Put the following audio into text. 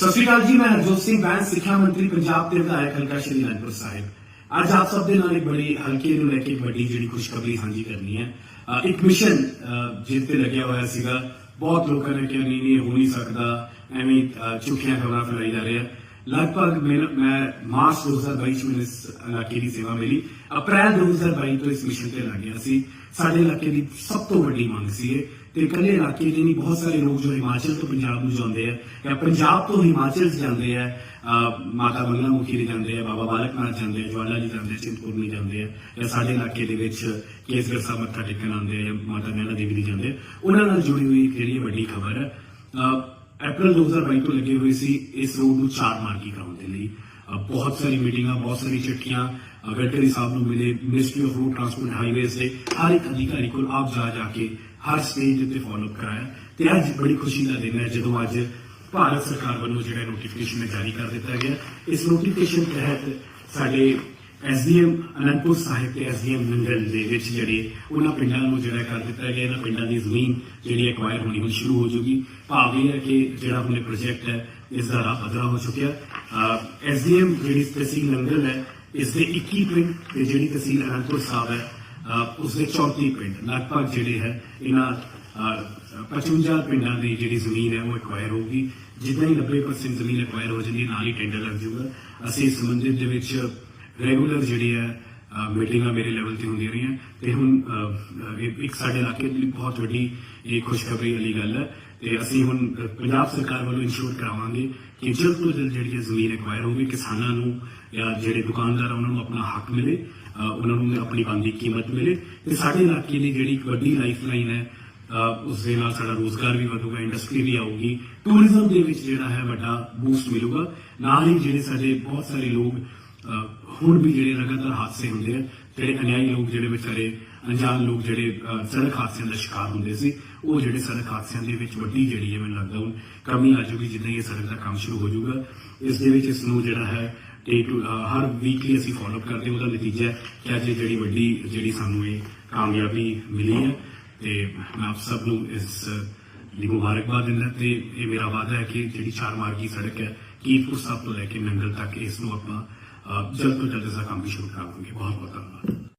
ਸਤਿ ਸ਼੍ਰੀ ਅਕਾਲ ਜੀ, ਮੈਂ ਹਰਜੋਤ ਸਿੰਘ ਬੈਂਸ ਸਿੱਖਿਆ ਮੰਤਰੀ ਪੰਜਾਬ ਤੇ ਵਿਧਾਇਕ ਹਲਕਾ ਸ਼੍ਰੀ ਅਨੰਦਪੁਰ ਸਾਹਿਬ। ਅੱਜ ਆਪ ਸਭ ਦੇ ਨਾਲ ਇੱਕ ਬੜੀ ਹਲਕੇ ਨੂੰ ਲੈ ਕੇ ਵੱਡੀ ਜਿਹੜੀ ਖੁਸ਼ਖਬਰੀ ਸਾਂਝੀ ਕਰਨੀ ਹੈ। ਇੱਕ ਮਿਸ਼ਨ ਜਿਸ ਤੇ ਲੱਗਿਆ ਹੋਇਆ ਸੀਗਾ। ਬਹੁਤ ਲੋਕਾਂ ਨੇ ਕਿਹਾ, ਨਹੀਂ ਨਹੀਂ ਹੋ ਨਹੀਂ ਸਕਦਾ। ਐਵੇਂ ਝੂਠੀਆਂ ਖਬਰਾਂ ਫੈਲਾਈ ਜਾ ਰਹੀਆਂ ਲਗਭਗ ਮੇਰਾ- ਮੈਂ ਮਾਰਚ 2022 ਚ ਮੈਨੂੰ ਇਸ ਇਲਾਕੇ ਦੀ ਸੇਵਾ ਮਿਲੀ। ਅਪ੍ਰੈਲ 2022 ਤੋਂ ਇਸ ਮਿਸ਼ਨ ਤੇ ਲੱਗ ਗਿਆ ਸੀ। ਸਾਡੇ ਇਲਾਕੇ ਦੀ ਸਭ ਤੋਂ ਵੱਡੀ ਮੰਗ ਸੀ ਇਹ। ਤੇ ਇਕੱਲੇ ਇਲਾਕੇ ਦੇ ਨਹੀਂ, ਬਹੁਤ ਸਾਰੇ ਲੋਕ ਜੋ ਹਿਮਾਚਲ ਤੋਂ ਪੰਜਾਬ ਨੂੰ ਜਾਂਦੇ ਆ, ਜਾਂ ਪੰਜਾਬ ਤੋਂ ਹਿਮਾਚਲ ਜਾਂਦੇ ਆ ਮਾਤਾ ਬੰਗਲਾ ਮੁਖੀ ਦੇ ਜਾਂਦੇ ਆ, ਬਾਬਾ ਬਾਲਕ ਨਾਥ ਜਾਂਦੇ ਆ, ਜਵਾਲਾ ਜੀ ਜਾਂਦੇ ਆ ਚਿੰਤਪੁਰ ਨੂੰ ਜਾਂਦੇ ਆ, ਜਾਂ ਸਾਡੇ ਇਲਾਕੇ ਦੇ ਵਿੱਚ ਕੇਸਗੜ੍ਹ ਸਾਹਿਬ ਮੱਥਾ ਟੇਕਣ ਆਉਂਦੇ ਆ, ਜਾਂ ਮਾਤਾ ਨੈਣਾ ਦੇਵੀ ਦੀ ਜਾਂਦੇ ਆ। ਉਹਨਾਂ ਨਾਲ ਜੁੜੀ ਹੋਈ ਇੱਕ ਜਿਹੜੀ ਵੱਡੀ ਖਬਰ ਹੈ ਅਪ੍ਰੈਲ 2022 ਤੋਂ ਲੱਗੇ ਹੋਏ ਸੀ ਇਸ ਰੋਡ ਨੂੰ ਚਾਰ ਮਾਰਗੀ ਕਰਾਉਣ ਦੇ ਲਈ ਬਹੁਤ ਸਾਰੀ ਮੀਟਿੰਗਾਂ ਬਹੁਤ ਸਾਰੀ ਚਿੱਠੀਆਂ ਗਡਕਰੀ ਸਾਹਿਬ ਨੂੰ ਮਿਲੇ ministry of road transport highways ਦੇ ਹਰ ਇੱਕ ਅਧਿਕਾਰੀ ਕੋਲ ਆਪ ਜਾ ਜਾ ਕੇ ਹਰ ਸਟੇਜ ਉੱਤੇ ਫਾਲੋ ਕਰਾਇਆ ਤੇ ਅੱਜ ਬੜੀ ਖੁਸ਼ੀ ਦਾ ਦਿਨ ਹੈ ਜਦੋਂ ਅੱਜ ਭਾਰਤ ਸਰਕਾਰ ਵੱਲੋਂ ਜਿਹੜਾ ਨੋਟੀਫਿਕੇਸ਼ਨ ਜਾਰੀ ਕਰ ਦਿੱਤਾ ਗਿਆ ਇਸ ਨੋਟੀਫਿਕੇਸ਼ਨ ਤਹਿਤ ਸਾਡੇ ਐਸਡੀਐਮ ਅਨੰਦਪੁਰ ਸਾਹਿਬ ਤੇ ਐਸਡੀਐਮ ਨੰਗਲ ਦੇ ਵਿੱਚ ਜਿਹੜੇ ਉਹਨਾਂ ਪਿੰਡਾਂ ਨੂੰ ਜਿਹੜਾ ਕਰ ਦਿੱਤਾ ਗਿਆ ਇਹਨਾਂ ਪਿੰਡਾਂ ਦੀ ਜ਼ਮੀਨ ਜਿਹੜੀ ਐਕਵਾਇਰ ਹੋਣੀ ਹੁਣ ਸ਼ੁਰੂ ਹੋ ਜੂਗੀ। ਭਾਵ ਇਹ ਹੈ ਕਿ ਜਿਹੜਾ ਆਪਣੇ ਪ੍ਰੋਜੈਕਟ ਹੈ ਇਸ ਦਾ ਰਾਹ ਪੱਧਰਾ ਹੋ ਚੁੱਕਿਆ। ਐਸਡੀਐਮ ਜਿਹੜੀ ਤਹਿਸੀਲ ਨੰਗਲ ਹੈ ਇਸ ਦੇ 21 ਪਿੰਡ ਤੇ ਜਿਹੜੀ ਤਹਿਸੀਲ ਅਨੰਦਪੁਰ ਸਾਹਿਬ ਹੈ ਅਹ ਉਸ ਦੇ 34 ਪਿੰਡ ਲਗਭਗ ਜਿਹੜੇ ਹੈ ਇਹਨਾਂ ਅਹ, 55 ਪਿੰਡਾਂ ਦੀ ਜਿਹੜੀ ਜ਼ਮੀਨ ਹੈ ਉਹ ਐਕਵਾਇਰ ਹੋਊਗੀ। ਜਿੱਦਾਂ ਹੀ 90% ਜ਼ਮੀਨ ਐਕਵਾਇਰ ਹੋ ਜਾਂਦੀ ਹੈ ਨਾਲ ਹੀ ਟੈਂਡਰ ਲੱਗ ਜਾਊਗਾ। ਅਸੀਂ ਇਸ ਸੰਬੰਧਿਤ ਦੇ ਵਿੱਚ ਰੈਗੂਲਰ ਜਿਹੜੀ ਹੈ ਮੀਟਿੰਗਾਂ ਮੇਰੇ ਲੈਵਲ ਤੇ ਹੁੰਦੀਆਂ ਰਹੀਆਂ। ਤੇ ਹੁਣ ਇੱਕ ਸਾਡੇ ਇਲਾਕੇ ਦੇ ਬਹੁਤ ਵੱਡੀ ਇਹ ਖੁਸ਼ਖਬਰੀ ਵਾਲੀ ਗੱਲ ਹੈ ਤੇ ਅਸੀਂ ਹੁਣ ਪੰਜਾਬ ਸਰਕਾਰ ਵੱਲੋਂ ਇਨਸ਼ੋਰ ਕਰਾਵਾਂਗੇ ਕਿ ਜਲਦ ਤੋਂ ਜਲਦ ਜਿਹੜੀ ਹੈ ਜ਼ਮੀਨ ਐਕਵਾਇਰ ਹੋਵੇ ਕਿਸਾਨਾਂ ਨੂੰ ਜਾਂ ਜਿਹੜੇ ਦੁਕਾਨਦਾਰ ਆ, ਉਹਨਾਂ ਨੂੰ ਆਪਣਾ ਹੱਕ ਮਿਲੇ ਉਹਨਾਂ ਨੂੰ ਆਪਣੀ ਬਣਦੀ ਕੀਮਤ ਮਿਲੇ। ਤੇ ਸਾਡੇ ਇਲਾਕੇ ਦੀ ਜਿਹੜੀ ਇੱਕ ਵੱਡੀ ਲਾਈਫਲਾਈਨ ਹੈ ਉਸ ਦੇ ਨਾਲ ਸਾਡਾ ਰੋਜ਼ਗਾਰ ਵੀ ਵਧੂਗਾ ਇੰਡਸਟਰੀ ਵੀ ਆਊਗੀ। ਟੂਰਿਜ਼ਮ ਦੇ ਵਿੱਚ ਜਿਹੜਾ ਹੈ ਵੱਡਾ ਬੂਸਟ ਮਿਲੂਗਾ। ਨਾਲ ਹੀ ਜਿਹੜੇ ਸਾਡੇ ਬਹੁਤ ਸਾਰੇ ਲੋਕ ਹੁਣ ਵੀ ਜਿਹੜੇ ਲਗਾਤਾਰ ਹਾਦਸੇ ਹੁੰਦੇ ਆ, ਜਿਹੜੇ ਅਨਿਆਈ ਲੋਕ ਜਿਹੜੇ ਵਿਚਾਰੇ, ਅਣਜਾਣ ਲੋਕ ਜਿਹੜੇ ਸੜਕ ਹਾਦਸਿਆਂ ਦਾ ਸ਼ਿਕਾਰ ਹੁੰਦੇ ਸੀ, ਉਹ ਜਿਹੜੇ ਸੜਕ ਹਾਦਸਿਆਂ ਦੇ ਵਿੱਚ ਵੱਡੀ ਜਿਹੜੀ ਹੈ, ਮੈਨੂੰ ਲੱਗਦਾ ਹੁਣ ਕਮੀ ਆ ਜੂਗੀ ਜਿੱਦਾਂ ਹੀ ਇਹ ਸੜਕ ਦਾ ਕੰਮ ਸ਼ੁਰੂ ਹੋ ਜਾਊਗਾ ਇਸ ਦੇ ਵਿੱਚ ਇਸ ਨੂੰ ਜਿਹੜਾ ਹੈ ਡੇ ਟੂ ਹਰ ਵੀਕਲੀ ਅਸੀਂ ਫਾਲੋ ਕਰਦੇ ਉਹਦਾ ਨਤੀਜਾ ਹੈ ਕਿ ਅੱਜ ਜਿਹੜੀ ਵੱਡੀ ਜਿਹੜੀ ਸਾਨੂੰ ਇਹ ਕਾਮਯਾਬੀ ਮਿਲੀ ਹੈ। ਤੇ ਮੈਂ ਆਪ ਸਭ ਨੂੰ ਇਸ ਲਈ ਮੁਬਾਰਕਬਾਦ ਦਿੰਦਾ ਤੇ ਇਹ ਮੇਰਾ ਵਾਅਦਾ ਹੈ ਕਿ ਜਿਹੜੀ ਚਾਰ ਮਾਰਗੀ ਸੜਕ ਹੈ, ਕੀਰਤਪੁਰ ਸਾਹਿਬ ਤੋਂ ਲੈ ਕੇ ਨੰਗਲ ਤੱਕ ਇਸ ਨੂੰ ਆਪਾਂ ਜਲਦ ਤੋਂ ਜਲਦ ਇਸ ਕੰਮ ਵੀ ਸ਼ੁਰੂ ਕਰਾਂਗੇ ਬਹੁਤ ਬਹੁਤ ਧੰਨਵਾਦ।